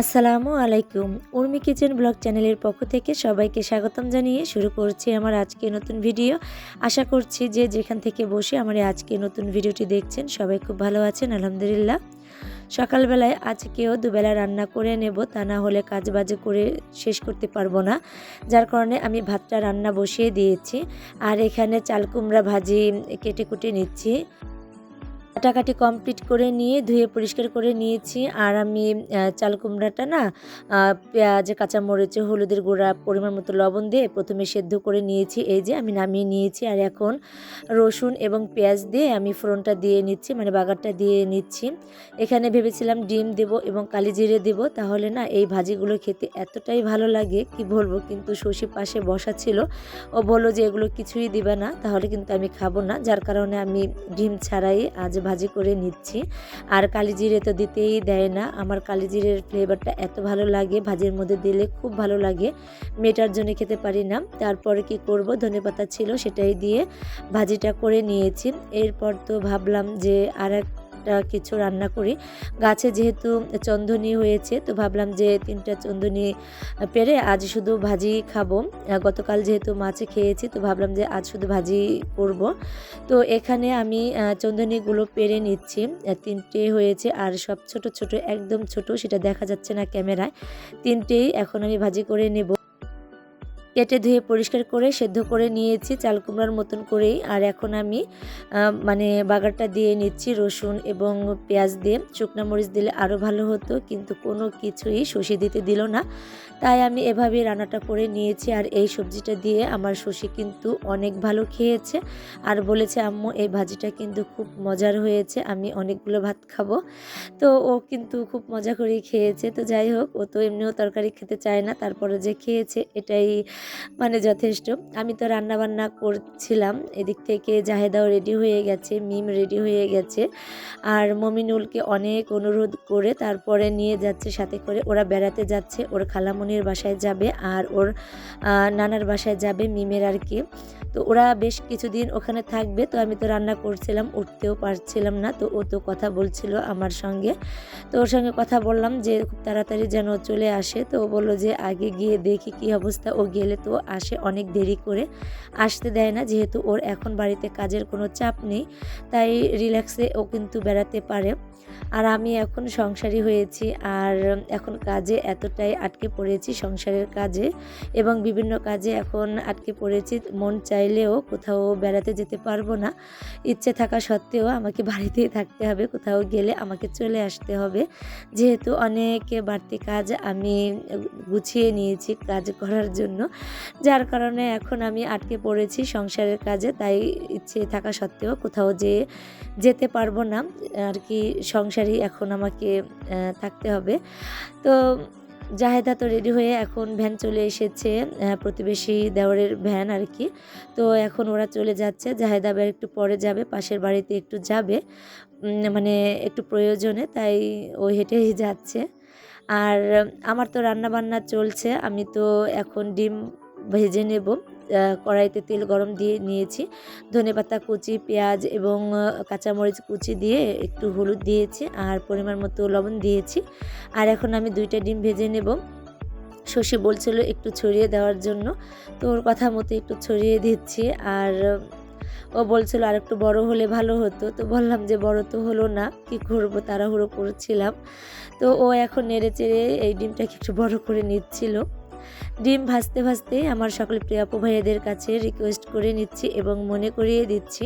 আসসালামু আলাইকুম। Urmi kitchen blog চ্যানেলের পক্ষ থেকে সবাইকে স্বাগতম জানিয়ে শুরু করছি আমার আজকে নতুন ভিডিও। আশা করছি যে যেখান থেকে বসে আমার আজকে নতুন ভিডিওটি দেখছেন, সবাই খুব ভালো আছেন, আলহামদুলিল্লাহ। সকালবেলায় আজকেও দুবেলা রান্না করে নেব, তা না হলে কাজ বাজে করে শেষ করতে পারব না। যার কারণে আমি ভাতটা রান্না বসিয়ে দিয়েছি। আর এখানে চাল কুমড়া ভাজি কেটে কুটে নিচ্ছি। কাটাকাটি কমপ্লিট করে নিয়ে ধুয়ে পরিষ্কার করে নিয়েছি। আর আমি চাল কুমড়াটা না পেঁয়াজ, কাঁচামরিচ, হলুদের গুঁড়া, পরিমাণ মতো লবণ দিয়ে প্রথমে সেদ্ধ করে নিয়েছি। এই যে আমি নামিয়ে নিয়েছি আর এখন রসুন এবং পেঁয়াজ দিয়ে আমি ফোড়নটা দিয়ে নিচ্ছি মানে বাগারটা দিয়ে নিচ্ছি। এখানে ভেবেছিলাম ডিম দেব এবং কালি জিরে দেব, তাহলে না এই ভাজিগুলো খেতে এতটাই ভালো লাগে, কি বলব? কিন্তু শশী পাশে বসা ছিল। ও বলল যে এগুলো কিছুই দিবে না, তাহলে কিন্তু আমি খাব না। যার কারণে আমি ডিম ছাড়াই আজ ভাজি করে নিচ্ছি। আর কালিজিরে তো দিতেই দেয় না। আমার কালিজিরের ফ্লেভারটা এত ভালো লাগে, ভাজির মধ্যে দিলে খুব ভালো লাগে। মেটার জন্য খেতে পারি না। তারপরে কি করব? ধনে পাতা ছিল সেটাই দিয়ে ভাজিটা করে নিয়েছি। এরপর তো ভাবলাম যে আর একটা কিছু রান্না করি। গাছে যেহেতু চন্দনী হয়েছে, তো ভাবলাম যে তিনটা চন্দনী পেরে আজ শুধু ভাজি খাব। গতকাল যেহেতু মাছে খেয়েছি, তো ভাবলাম যে আজ শুধু ভাজি করব। তো এখানে আমি চন্দনীগুলো পেরে নিচ্ছি। তিনটে হয়েছে আর সব ছোট ছোট, একদম ছোট, সেটা দেখা যাচ্ছে না ক্যামেরায়। তিনটেই এখন আমি ভাজি করে নেব। কেটে ধুয়ে পরিষ্কার করে সেদ্ধ করে নিয়েছি চাল কুমড়ার মতন করেই। আর এখন আমি মানে বাগারটা দিয়ে নিচ্ছি রসুন এবং পেঁয়াজ দিয়ে। শুকনা মরিচ দিলে আরও ভালো হতো, কিন্তু কোনো কিছুই শশী দিতে দিল না। তাই আমি এভাবে রান্নাটা করে নিয়েছি। আর এই সবজিটা দিয়ে আমার শশী কিন্তু অনেক ভালো খেয়েছে। আর বলেছে, আম্মু, এই ভাজিটা কিন্তু খুব মজার হয়েছে, আমি অনেকগুলো ভাত খাব। তো ও কিন্তু খুব মজা করেই খেয়েছে। তো যাই হোক, ও তো এমনিও তরকারি খেতে চায় না, তারপরে যে খেয়েছে, এটাই মানে যথেষ্ট। আমি তো রান্নাবান্না করছিলাম, এদিক থেকে জাহেদাও রেডি হয়ে গেছে, মিম রেডি হয়ে গেছে। আর মমিনুলকে অনেক অনুরোধ করে তারপরে নিয়ে যাচ্ছে, সাথে করে ওরা বেড়াতে যাচ্ছে, ওর খালামনির বাসায় যাবে আর ওর নানার বাসায় যাবে মিমের আর কি। তো ওরা বেশ কিছুদিন ওখানে থাকবে। তো আমি তো রান্না করছিলাম, উঠতেও পারছিলাম না। তো ও তো কথা বলছিল আমার সঙ্গে। তো ওর সঙ্গে কথা বললাম যে খুব তাড়াতাড়ি যেন চলে আসে। তো ও বলল যে আগে গিয়ে দেখি কি অবস্থা। ও গেলে তো আসে অনেক দেরি করে। আসতে দেয় না যেহেতু ওর এখন বাড়িতে কাজের কোনো চাপ নেই। তাই রিল্যাক্সে ও কিন্তু বেড়াতে পারে। আর আমি এখন সংসারী হয়েছি আর এখন কাজে এতটাই আটকে পড়েছি সংসারের কাজে এবং বিভিন্ন কাজে এখন আটকে পড়েছি। মন চাইলেও কোথাও বেড়াতে যেতে পারব না। ইচ্ছে থাকা সত্ত্বেও আমাকে বাড়িতেই থাকতে হবে, কোথাও গেলে আমাকে চলে আসতে হবে। যেহেতু অনেক বাড়তি কাজ আমি গুছিয়ে নিয়েছি কাজ করার জন্য, যার কারণে এখন আমি আটকে পড়েছি সংসারের কাজে। তাই ইচ্ছে থাকা সত্ত্বেও কোথাও যে যেতে পারব না, আর কি সংসারই এখন আমাকে থাকতে হবে। তো জাহেদা তো রেডি হয়ে এখন ভ্যান চলে এসেছে প্রতিবেশী দেওয়ারের ভ্যান আর কি তো এখন ওরা চলে যাচ্ছে, জাহেদা আবার একটু পরে যাবে, পাশের বাড়িতে একটু যাবে মানে একটু প্রয়োজনে, তাই ও হেঁটেই যাচ্ছে। আর আমার তো রান্না বান্না চলছে, আমি তো এখন ডিম ভেজে নেব। কড়াইতে তেল গরম দিয়ে নিয়েছি। ধনেপাতা কুচি, পেঁয়াজ এবং কাঁচামরিচ কুচি দিয়ে একটু হলুদ দিয়েছি আর পরিমাণ মতো লবণ দিয়েছি। আর এখন আমি দুইটা ডিম ভেজে নেব। শশী বলছিল একটু ছড়িয়ে দেওয়ার জন্য। তো ওর কথা মতো একটু ছড়িয়ে দিচ্ছি। আর, ও বলছিল আর একটু বড় হলে ভালো হতো। তো বললাম যে বড় তো হলো না, কি করব তাড়াহুড়ো করছিলাম। তো ও এখন নেড়ে চেড়ে এই ডিমটাকে একটু বড় করে নিচ্ছিল। ডিম ভাজতে ভাজতে আমার সকল প্রিয় আপু ভাইয়াদের কাছে রিকোয়েস্ট করে নিচ্ছি এবং মনে করিয়ে দিচ্ছি।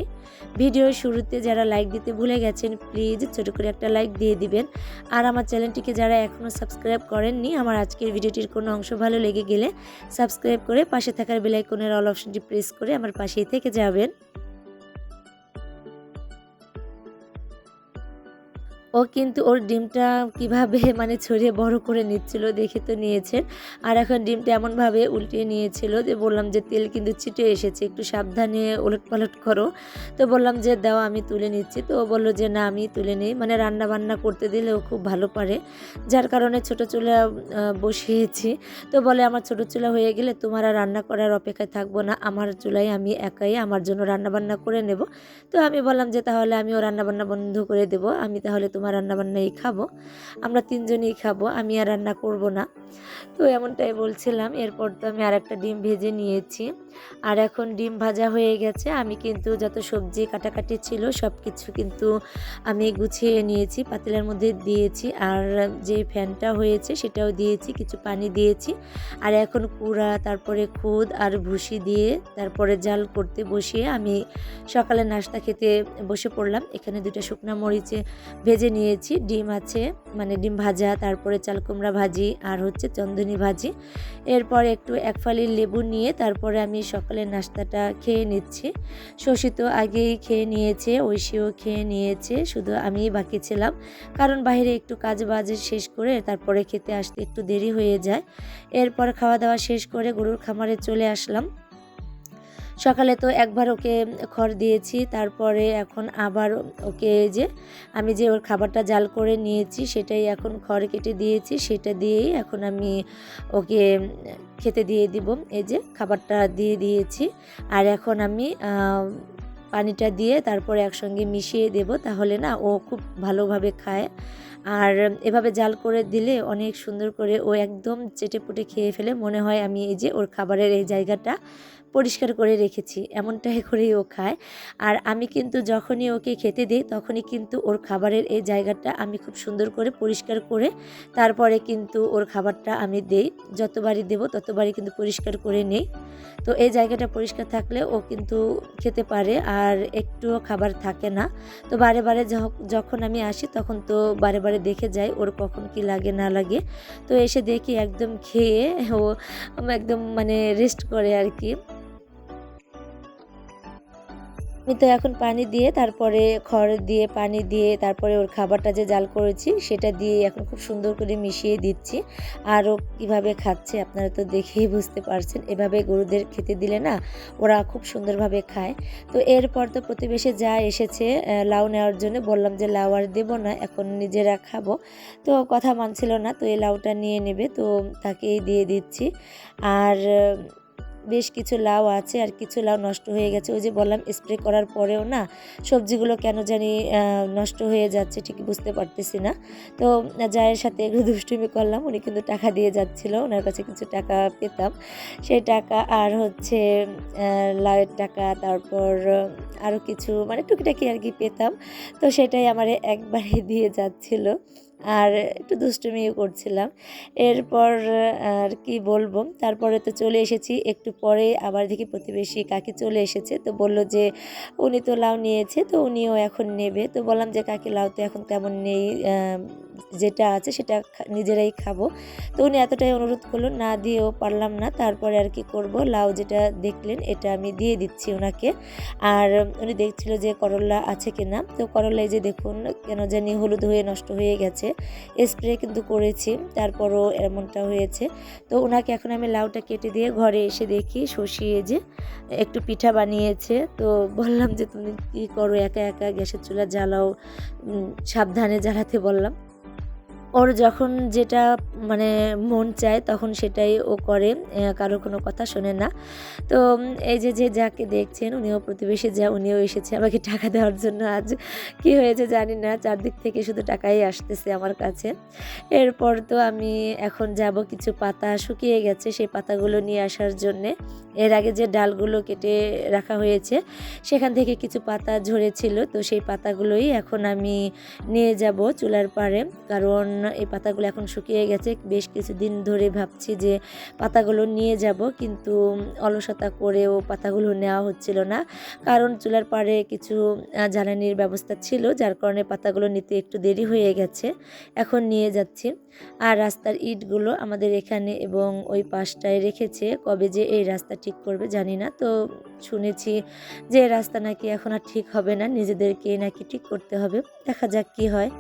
ভিডিওর শুরুতে যারা লাইক দিতে ভুলে গেছেন প্লিজ ছোট করে একটা লাইক দিয়ে দিবেন। আর আমার চ্যানেলটিকে যারা এখনও সাবস্ক্রাইব করেননি, আমার আজকের ভিডিওটির কোনো অংশ ভালো লেগে গেলে সাবস্ক্রাইব করে পাশে থাকার বেলাইকনের অল অপশনটি প্রেস করে আমার পাশেই থেকে যাবেন। ও কিন্তু ওর ডিমটা কীভাবে মানে ছড়িয়ে বড় করে নিচ্ছিল দেখে তো নিয়েছেন আর এখন ডিমটা এমনভাবে উল্টিয়ে নিয়েছিল যে বললাম যে তেল কিন্তু ছিটে এসেছে, একটু সাবধানে ওলট পালট করো। তো বললাম যে দাও আমি তুলে নিচ্ছি। তো ও বলল যে না, আমি তুলে নিই। মানে রান্না বান্না করতে দিলে ও খুব ভালো পারে। যার কারণে ছোট চুলা বসিয়েছি। তো বলে আমার ছোট চুলা হয়ে গেলে তোমার আর রান্না করার অপেক্ষায় থাকব না। আমার চুলাই আমি একাই আমার জন্য রান্না বান্না করে নেব। তো আমি বললাম যে তাহলে আমিও রান্না বান্না বন্ধ করে দেবো। আমি তাহলে তোমার তোমার রান্নাবান্নাই খাব। আমরা তিনজনই খাব, আমি আর রান্না করব না। তো এমনটাই বলছিলাম, এরপর তো আমি আর একটা ডিম ভেজে নিয়েছি। আর এখন ডিম ভাজা হয়ে গেছে, আমি কিন্তু যত সবজি কাটাকাটি ছিল সব কিছু কিন্তু আমি গুছিয়ে নিয়েছি, পাতিলের মধ্যে দিয়েছি, আর যে ফ্যানটা হয়েছে সেটাও দিয়েছি, কিছু পানি দিয়েছি। আর এখন কুড়া, তারপরে খুদ আর ভুসি দিয়ে তারপরে জাল করতে বসিয়ে আমি সকালে নাস্তা খেতে বসে পড়লাম। এখানে দুটো শুকনা মরিচে ভেজে নিয়েছি। ডিম আছে মানে ডিম ভাজা, তারপরে চাল কুমড়া ভাজি আর হচ্ছে চন্দনী ভাজি। এরপর একটু এক ফালি লেবু নিয়ে তারপরে আমি সকালের নাস্তাটা খেয়ে নিচ্ছি। শশী তো আগেই খেয়ে নিয়েছে, ঐশীও খেয়ে নিয়েছে, শুধু আমিই বাকি ছিলাম। কারণ বাইরে একটু কাজ বাজ শেষ করে তারপরে খেতে আসতে একটু দেরি হয়ে যায়। এরপর খাওয়া দাওয়া শেষ করে গরুর খামারে চলে আসলাম। সকালে তো একবার ওকে খড় দিয়েছি, তারপরে এখন আবার ওকে যে আমি যে ওর খাবারটা জাল করে নিয়েছি সেটাই এখন খড় কেটে দিয়েছি, সেটা দিয়েই এখন আমি ওকে খেতে দিয়ে দিব। এই যে খাবারটা দিয়ে দিয়েছি আর এখন আমি পানিটা দিয়ে তারপরে একসঙ্গে মিশিয়ে দেব তাহলে না ও খুব ভালোভাবে খায়। আর এভাবে জাল করে দিলে অনেক সুন্দর করে ও একদম চেটে পুটে খেয়ে ফেলে। মনে হয় আমি এই যে ওর খাবারের এই জায়গাটা পরিষ্কার করে রেখেছি, এমনটাই করেই ও খায়। আর আমি কিন্তু যখনই ওকে খেতে দিই, তখনই কিন্তু ওর খাবারের এই জায়গাটা আমি খুব সুন্দর করে পরিষ্কার করে, তারপরে কিন্তু ওর খাবারটা আমি দেই। যতবারই দেব, ততবারই কিন্তু পরিষ্কার করে নেই। তো এই জায়গাটা পরিষ্কার থাকলে ও কিন্তু খেতে পারে, আর একটুও খাবার থাকে না। তো বারে বারে যখ- যখন আমি আসি, তখন তো বারে বারে দেখে যাই ওর কখন কি লাগে, না লাগে। তো এসে দেখি একদম খেয়ে ও একদম মানে রেস্ট করে আর কি। আমি তো এখন পানি দিয়ে, তারপরে খড় দিয়ে পানি দিয়ে, তারপরে ওর খাবারটা যে জাল করেছি, সেটা দিয়ে এখন খুব সুন্দর করে মিশিয়ে দিচ্ছি। আর ও কীভাবে খাচ্ছে আপনারা তো দেখেই বুঝতে পারছেন। এভাবে গরুদের খেতে দিলে না, ওরা খুব সুন্দরভাবে খায়। তো এরপর তো প্রতিবেশী যা এসেছে লাউ নেওয়ার জন্য বললাম যে লাউ আর দেবো না, এখন নিজেরা খাব। তো কথা মানছিল না, তো এই লাউটা নিয়ে নেবে, তো তাকেই দিয়ে দিচ্ছি। আর বেশ কিছু লাউ আছে আর কিছু লাউ নষ্ট হয়ে গেছে। ওই যে বললাম স্প্রে করার পরেও না সবজিগুলো কেন জানি নষ্ট হয়ে যাচ্ছে ঠিক বুঝতে পারতেছি না। তো জায়ের সাথে একটু দুষ্টুমি করলাম, উনি কিন্তু টাকা দিয়ে যাচ্ছিল, ওনার কাছে কিছু টাকা পেতাম। সেই টাকা আর হচ্ছে লাউয়ের টাকা, তারপর আরও কিছু মানে টুকিটাকি আর কি পেতাম। তো সেটাই আমার একবারে দিয়ে যাচ্ছিল। আর একটু দুষ্টুমিও করছিলাম। এরপর আর কি বলব? তারপরে তো চলে এসেছি। একটু পরে আবার দেখি প্রতিবেশী কাকি চলে এসেছে। তো বলল যে, উনি তো লাউ নিয়েছে, তো উনিও এখন নেবে। তো বললাম যে, কাকি, লাউ তো এখন তেমন নেই যেটা আছে সেটা নিজেরাই খাব। তো উনি এতটাই অনুরোধ করল, না দিয়েও পারলাম না। তারপরে আর কি করব? লাউ যেটা দেখলেন, এটা আমি দিয়ে দিচ্ছি ওনাকে আর উনি দেখছিল যে, করলা আছে কিনা। তো করলা এই যে, দেখুন, কেন জানি হলুদ হয়ে নষ্ট হয়ে গেছে। স্প্রে কিন্তু করেছি, তারপরও এমনটা হয়েছে। তো ওনাকে এখন আমি লাউটা কেটে দিয়ে ঘরে এসে দেখি শশিয়ে যে একটু পিঠা বানিয়েছে। তো বললাম যে, তুমি কী করো? একা একা গ্যাসের চুলা জ্বালাও। সাবধানে জ্বালাতে বললাম। ওর যখন যেটা মানে মন চায় তখন সেটাই ও করে আহ, কারও কোনো কথা শোনে না। তো এই যে যে যাকে দেখছেন উনিও প্রতিবেশী যা উনিও এসেছে আমাকে টাকা দেওয়ার জন্য আজ। কি হয়েছে জানি না চারদিক থেকে শুধু টাকাই আসতেছে আমার কাছে। এরপর তো আমি এখন যাব কিছু পাতা শুকিয়ে গেছে সেই পাতাগুলো নিয়ে আসার জন্যে। এর আগে যে ডালগুলো কেটে রাখা হয়েছে সেখান থেকে কিছু পাতা ঝরেছিল। তো সেই পাতাগুলোই এখন আমি নিয়ে যাব চুলার পাড়ে। কারণ এই পাতাগুলো এখন শুকিয়ে গেছে। বেশ কিছুদিন ধরে ভাবছি যে পাতাগুলো নিয়ে যাব, কিন্তু অলসতা করেও পাতাগুলো নেওয়া হচ্ছিল না। কারণ চুলার পাড়ে কিছু জ্বালানির ব্যবস্থা ছিল, যার কারণে পাতাগুলো নিতে একটু দেরি হয়ে গেছে। এখন নিয়ে যাচ্ছি। আর রাস্তার ইটগুলো আমাদের এখানে এবং ওই পাশটায় রেখেছে। কবে যে এই রাস্তা ঠিক করবে জানি না। তো শুনেছি যে রাস্তা নাকি এখন আর ঠিক হবে না। নিজেদেরকে নাকি ঠিক করতে হবে। দেখা যাক কি হয়।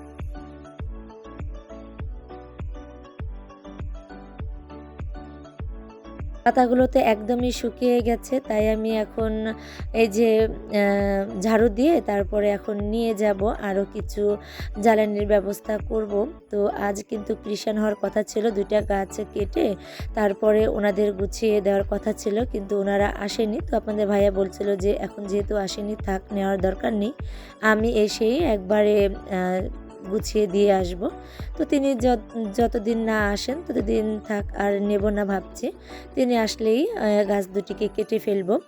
পাতাগুলো তো একদমই শুকিয়ে গেছে, তাই আমি এখন এই যে ঝাড়ু দিয়ে তারপরে এখন নিয়ে যাব আরও কিছু জ্বালানির ব্যবস্থা করব। তো আজ কিন্তু কৃষাণ হওয়ার কথা ছিল, দুইটা গাছ কেটে তারপরে ওনাদের গুছিয়ে দেওয়ার কথা ছিল, কিন্তু ওনারা আসেনি। তো আপনাদের ভাইয়া বলছিল যে, এখন যেহেতু আসেনি, থাক, নেওয়ার দরকার নেই। আমি এসেই একবারে গুছিয়ে দিয়ে আসব। তো তিনি যত- যতদিন না আসেন, ততদিন থাক আর নেব না ভাবছি। তিনি আসলেই গাছ দুটিকে কেটে ফেলব।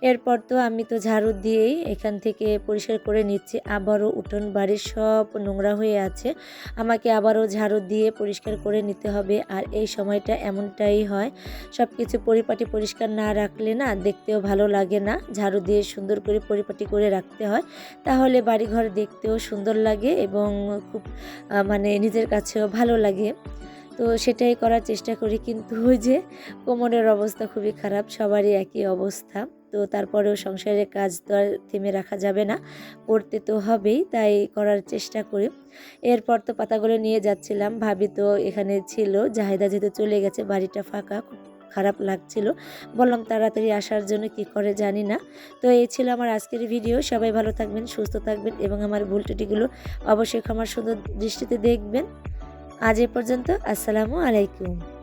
এরপর তো আমি তো ঝাড়ু দিয়েই এখান থেকে পরিষ্কার করে নিচ্ছি। আবারও উঠোন বাড়ির সব নোংরা হয়ে আছে। আমাকে আবারও ঝাড়ু দিয়ে পরিষ্কার করে নিতে হবে। আর এই সময়টা এমনটাই হয় সব কিছু পরিপাটি পরিষ্কার না রাখলে না দেখতেও ভালো লাগে না। ঝাড়ু দিয়ে সুন্দর করে পরিপাটি করে রাখতে হয়। তাহলে বাড়িঘর দেখতেও সুন্দর লাগে এবং খুব মানে নিজের কাছেও ভালো লাগে। তো সেটাই করার চেষ্টা করি। কিন্তু ওই যে কোমরের অবস্থা খুবই খারাপ, সবারই একই অবস্থা। তো তারপরেও সংসারের কাজ তো আর থেমে রাখা যাবে না। করতে তো হবেই, তাই করার চেষ্টা করি। এরপর তো পাতাগুলো নিয়ে যাচ্ছিলাম। ভাবি তো এখানে ছিল, জাহিদা যেহেতু চলে গেছে, বাড়িটা ফাঁকা, খুব খারাপ লাগছিল। বললাম তাড়াতাড়ি আসার জন্য কি করে জানি না। তো এই ছিল আমার আজকের ভিডিও সবাই ভালো থাকবেন, সুস্থ থাকবেন এবং আমার ভুল ত্রুটিগুলো অবশ্যই আমার সুন্দর দৃষ্টিতে দেখবেন। আজ এ পর্যন্ত, আসসালামু আলাইকুম।